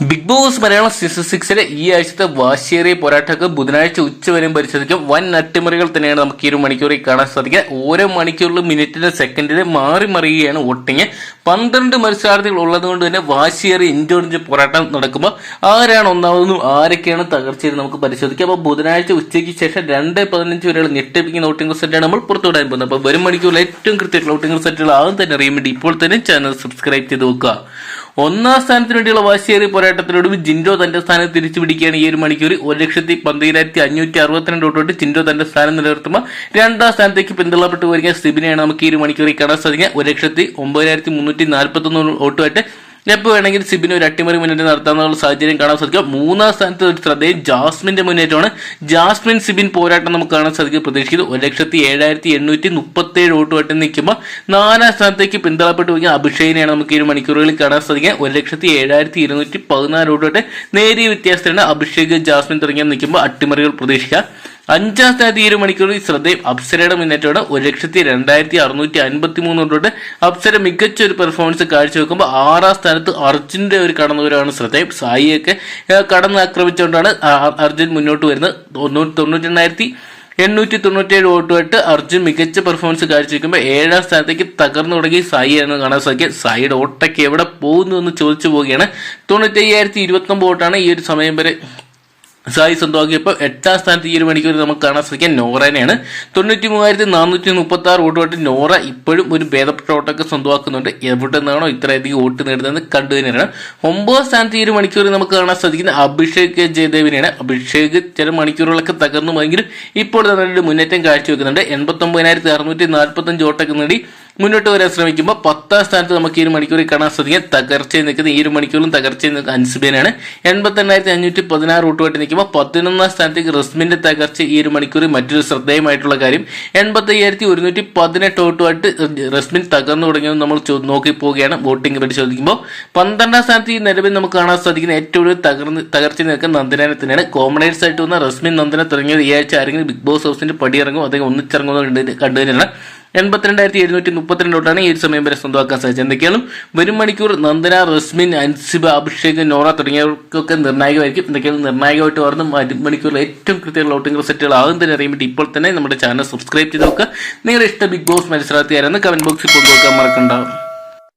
Big Boss Malayalam season സിക്സിലെ ഈ ആഴ്ചത്തെ വാശിയേറിയ പോരാട്ടമൊക്കെ ബുധനാഴ്ച ഉച്ചവരെയും പരിശോധിക്കും. വൻ അട്ടിമറികൾ തന്നെയാണ് നമുക്ക് ഈ ഒരു മണിക്കൂറിൽ കാണാൻ സാധിക്കുക. ഓരോ മണിക്കൂറിലും മിനിറ്റിന് സെക്കൻഡിന് മാറി മറിയുകയാണ് വോട്ടിങ്. പന്ത്രണ്ട് മത്സരാർത്ഥികൾ ഉള്ളതുകൊണ്ട് തന്നെ വാശിയേറിയ ഇഞ്ചോടിഞ്ച് പോരാട്ടം നടക്കുമ്പോൾ ആരാണ് ഒന്നാമതെന്നും ആരൊക്കെയാണ് തകർച്ചയെന്ന് നമുക്ക് പരിശോധിക്കാം. അപ്പോൾ ബുധനാഴ്ച ഉച്ചയ്ക്ക് ശേഷം രണ്ട് പതിനഞ്ച് വരെയുള്ള ഞെട്ടിപ്പിക്കുന്ന വോട്ടിംഗ് സെറ്റാണ് നമ്മൾ പുറത്തുവിടാൻ പോകുന്നത്. അപ്പോൾ വരും മണിക്കൂറിൽ ഏറ്റവും കൃത്യമായിട്ടുള്ള വോട്ടിംഗ് സെറ്റുകൾ ആദ്യം തന്നെ അറിയാൻ വേണ്ടി ഇപ്പോൾ തന്നെ ചാനൽ സബ്സ്ക്രൈബ് ചെയ്ത് വെക്കുക ഒന്നാം സ്ഥാനത്തിന് വേണ്ടിയുള്ള വാശിയേറിയ പോരാട്ടത്തിലൂടെ ജിൻഡോ തന്റെ സ്ഥാനം തിരിച്ചു പിടിക്കുകയാണ് ഈ ഒരു മണിക്കൂർ. ഒരു ലക്ഷത്തി പന്തിരായിരത്തി അഞ്ഞൂറ്റി അറുപത്തിരണ്ട് വോട്ടോട്ട് ജിൻഡോ തന്റെ സ്ഥാനം നിലനിർത്തുമ്പോൾ രണ്ടാം സ്ഥാനത്തേക്ക് പിന്തള്ളപ്പെട്ട് വരിക സിബിനെയാണ് നമുക്ക് ഈ ഒരു മണിക്കൂറിൽ കാണാൻ സാധിക്കുക. ഒരു ലക്ഷത്തി ഒമ്പതിനായിരത്തി മുന്നൂറ്റി നാൽപ്പത്തി ഒന്ന് വോട്ടുമായിട്ട് എപ്പോൾ വേണമെങ്കിൽ സിബിന് ഒരു അട്ടിമറി മുന്നേറ്റം നടത്താനുള്ള സാഹചര്യം കാണാൻ സാധിക്കും. മൂന്നാം സ്ഥാനത്ത് ഒരു ശ്രദ്ധയും ജാസ്മിന്റെ മുന്നേറ്റമാണ്. ജാസ്മിൻ സിബിൻ പോരാട്ടം നമുക്ക് കാണാൻ സാധിക്കും. പ്രതീക്ഷിക്കുന്നത് ഒരു ലക്ഷത്തി ഏഴായിരത്തി എണ്ണൂറ്റി മുപ്പത്തി ഏഴ് വോട്ടുമായിട്ട് നിൽക്കുമ്പോൾ നാലാം സ്ഥാനത്തേക്ക് പിന്തള്ളപ്പെട്ട് പോയി. അഭിഷേകിനെയാണ് നമുക്ക് ഈ മണിക്കൂറുകളിൽ കാണാൻ സാധിക്കുക. ഒരു ലക്ഷത്തി ഏഴായിരത്തി ഇരുന്നൂറ്റി പതിനാല് വോട്ടുമായിട്ട് നേരിയ വ്യത്യാസത്തിലാണ് അഭിഷേക് ജാസ്മിൻ തുടങ്ങിയ നിൽക്കുമ്പോൾ അട്ടിമറികൾ പ്രതീക്ഷിക്കാം അഞ്ചാം സ്ഥാനത്ത് ഈ ഒരു മണിക്കൂറിൽ ശ്രദ്ധയും അപ്സരയുടെ മുന്നേറ്റോടെ ഒരു ലക്ഷത്തി രണ്ടായിരത്തി അറുന്നൂറ്റി അൻപത്തി മൂന്ന് തൊട്ട് അപ്സര മികച്ച ഒരു പെർഫോമൻസ് കാഴ്ചവെക്കുമ്പോൾ ആറാം സ്ഥാനത്ത് അർജുന്റെ ഒരു കടന്നുവരവാണ് ശ്രദ്ധയും സായിയൊക്കെ കടന്ന് ആക്രമിച്ചുകൊണ്ടാണ് അർജുൻ മുന്നോട്ട് വരുന്നത്. തൊണ്ണൂറ്റി തൊണ്ണൂറ്റി രണ്ടായിരത്തി എണ്ണൂറ്റി തൊണ്ണൂറ്റേഴ് വോട്ടുമായിട്ട് അർജുൻ മികച്ച പെർഫോമൻസ് കാഴ്ചവെക്കുമ്പോൾ ഏഴാം സ്ഥാനത്തേക്ക് തകർന്നു തുടങ്ങി. സായി എന്ന് കാണാൻ സാധിക്കും സായിയുടെ ഓട്ടൊക്കെ എവിടെ പോകുന്നു എന്ന് ചോദിച്ചു പോവുകയാണ്. തൊണ്ണൂറ്റി അയ്യായിരത്തി ഇരുപത്തി ഒമ്പത് വോട്ടാണ് ഈ ഒരു സമയം വരെ സായി സ്വന്തമാക്കിയപ്പോൾ എട്ടാം സ്ഥാനത്ത് ഈ ഒരു മണിക്കൂർ നമുക്ക് കാണാൻ സാധിക്കാൻ നോറേനെയാണ്. തൊണ്ണൂറ്റി മൂവായിരത്തി നാനൂറ്റി മുപ്പത്തി ആറ് വോട്ടുമായിട്ട് നോറ ഇപ്പോഴും ഒരു ഭേദപ്പെട്ട വോട്ടൊക്കെ സ്വന്തമാക്കുന്നുണ്ട്. എവിടെ നിന്നാണോ ഇത്രയധികം വോട്ട് നേടുന്നത് കണ്ടു തന്നെയാണ്. ഒമ്പതാം സ്ഥാനത്ത് ഈ ഒരു മണിക്കൂർ നമുക്ക് കാണാൻ സാധിക്കുന്ന അഭിഷേക് ജയദേവിനെയാണ്. അഭിഷേക് ചില മണിക്കൂറുകളൊക്കെ തകർന്നു പോയെങ്കിലും ഇപ്പോൾ തന്നെ മുന്നേറ്റം കാഴ്ചവെക്കുന്നുണ്ട്. എൺപത്തി ഒമ്പതിനായിരത്തി അറുന്നൂറ്റി നാൽപ്പത്തഞ്ച് വോട്ടൊക്കെ നേടി മുന്നോട്ട് വരാൻ ശ്രമിക്കുമ്പോൾ പത്താം സ്ഥാനത്ത് നമുക്ക് ഈ ഒരു മണിക്കൂറിൽ കാണാൻ സാധിക്കും. തകർച്ചയിൽ നിൽക്കുന്നത് ഈ ഒരു മണിക്കൂറിലും തകർച്ചയിൽ നിൽക്കുന്ന അൻസുബേനാണ് എൺപത്തി എണ്ണായിരത്തി അഞ്ഞൂറ്റി പതിനാറ് റൂട്ടുമായിട്ട് നിൽക്കുമ്പോൾ പതിനൊന്നാം സ്ഥാനത്തേക്ക് റിസ്മിന്റെ തകർച്ച ഈ ഒരു മണിക്കൂറിൽ മറ്റൊരു ശ്രദ്ധേയമായിട്ടുള്ള കാര്യം. എൺപത്തി അയ്യായിരത്തി ഒരുന്നൂറ്റി പതിനെട്ട് റൂട്ടുമായിട്ട് റസ്മിൻ തകർന്നു തുടങ്ങിയത് നമ്മൾ നോക്കി പോവുകയാണ്. വോട്ടിംഗ് പരിശോധിക്കുമ്പോൾ പന്ത്രണ്ടാം സ്ഥാനത്ത് ഈ നിലവിൽ നമുക്ക് കാണാൻ സാധിക്കുന്ന ഏറ്റവും കൂടുതൽ തകർന്ന് തകർച്ച നിൽക്കുന്ന നന്ദനെ തന്നെയാണ് കോമഡേഴ്സ് ആയിട്ട് വന്ന റസ്മിൻ നന്ദന തുടങ്ങിയത് ഈ ആഴ്ച ആരെങ്കിലും ബിഗ് ബോസ് ഹൗസിന്റെ പടി ഇറങ്ങും അദ്ദേഹം ഒന്നിച്ചിറങ്ങുന്നത് കണ്ടു തന്നെയാണ്. എൺപത്തിരണ്ടായിരത്തി എഴുന്നൂറ്റി മുപ്പത്തിരണ്ട് തൊട്ടാണ് ഈ ഒരു സമയം വരെ സ്വന്തമാക്കാൻ സാധിച്ചത്. എന്തൊക്കെയാണ്? വരും മണിക്കൂർ നന്ദന റസ്മിൻ അൻസിബ അഭിഷേക് നോറ തുടങ്ങിയവർക്കൊക്കെ നിർണായകമായിരിക്കും. എന്തൊക്കെയാണ്? നിർണായകമായിട്ട് വരുന്ന വരും മണിക്കൂറിൽ ഏറ്റവും കൃത്യമുള്ള ഔട്ടിംഗ് റിസൾട്ടുകൾ ആകും തന്നെ അറിയാൻ വേണ്ടി ഇപ്പോൾ തന്നെ നമ്മുടെ ചാനൽ സബ്സ്ക്രൈബ് ചെയ്ത് നോക്കുക. നിങ്ങളുടെ ഇഷ്ട ബിഗ് ബോസ് മത്സരാർത്ഥിയായിരുന്നു കമന്റ് ബോക്സിൽ കൊണ്ടുപോകാൻ മറക്കണ്ട.